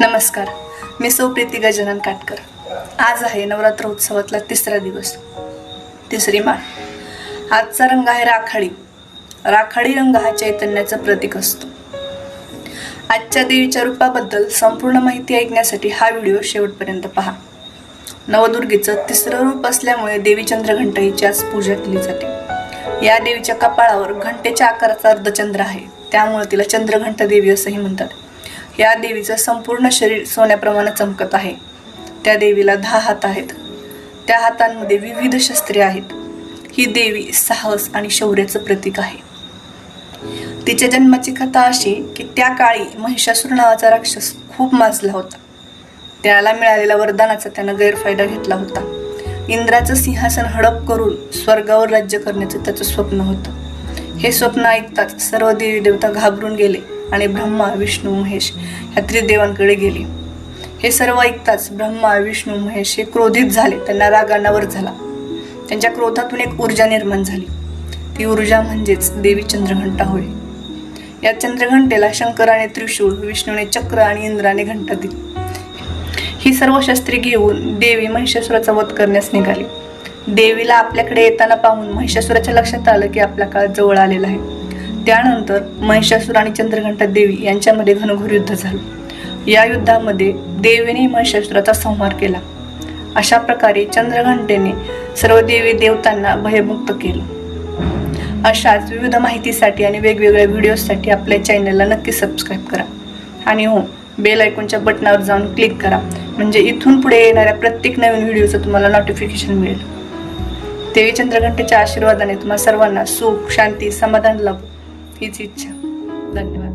नमस्कार. मी सौप्रीती गजानन काटकर. आज आहे नवरात्र उत्सवातला तिसरा दिवस. तिसरी माळ. आजचा रंग आहे राखाडी. राखाडी रंग हा चैतन्याचं प्रतीक असतो. आजच्या देवीच्या रूपाबद्दल संपूर्ण माहिती ऐकण्यासाठी हा व्हिडिओ शेवटपर्यंत पहा. नवदुर्गेचं तिसरं रूप असल्यामुळे देवी चंद्रघंट हिची आज पूजा केली जाते. या देवीच्या कपाळावर घंटेच्या आकाराचा अर्धचंद्र आहे. त्यामुळे तिला चंद्रघंट देवी असंही म्हणतात. या देवीचं संपूर्ण शरीर सोन्याप्रमाणे चमकत आहे. त्या देवीला दहा हात आहेत. त्या हातांमध्ये विविध शस्त्रे आहेत. ही देवी साहस आणि शौर्याचं प्रतीक आहे. तिच्या जन्माची कथा अशी की त्या काळी महिषासूर नावाचा राक्षस खूप माजला होता. त्याला मिळालेल्या वरदानाचा त्यानं गैरफायदा घेतला होता. इंद्राचं सिंहासन हडप करून स्वर्गावर राज्य करण्याचं त्याचं स्वप्न होतं. हे स्वप्न ऐकताच सर्व देवी देवता घाबरून गेले. आणि ब्रह्मा विष्णू महेश ह्या त्रिदेवांकडे गेली. हे सर्व ऐकताच ब्रह्मा विष्णू महेश हे क्रोधित झाले. त्यांना रागानावर झाला. त्यांच्या क्रोधातून एक ऊर्जा निर्माण झाली. ती ऊर्जा म्हणजेच देवी चंद्रघंटा होय. या चंद्रघंटेला शंकराने त्रिशूळ विष्णूने चक्र आणि इंद्राने घंटा दिली. ही सर्व शस्त्रे घेऊन देवी महिषासुराचा वध करण्यास निघाली. देवीला आपल्याकडे येताना पाहून महिषासुराच्या लक्षात आलं की आपला काळ जवळ आलेला आहे. त्यानंतर महिषासूर आणि चंद्रघंटा देवी यांच्यामध्ये घनघोर युद्ध झालं. या युद्धामध्ये देवीने महिषासुराचा संहार केला. अशा प्रकारे चंद्रघंटेने सर्व देवी देवतांना भयमुक्त केलं. अशाच विविध माहितीसाठी आणि वेगवेगळ्या व्हिडिओजसाठी आपल्या चॅनलला नक्की सबस्क्राईब करा. आणि हो बेल आयकॉनच्या बटनावर जाऊन क्लिक करा. म्हणजे इथून पुढे येणाऱ्या प्रत्येक नवीन व्हिडिओचं तुम्हाला नोटिफिकेशन मिळेल. देवी चंद्रघंटेच्या आशीर्वादाने तुम्हाला सर्वांना सुख शांती समाधान लाभो. हीच इच्छा धन्यवाद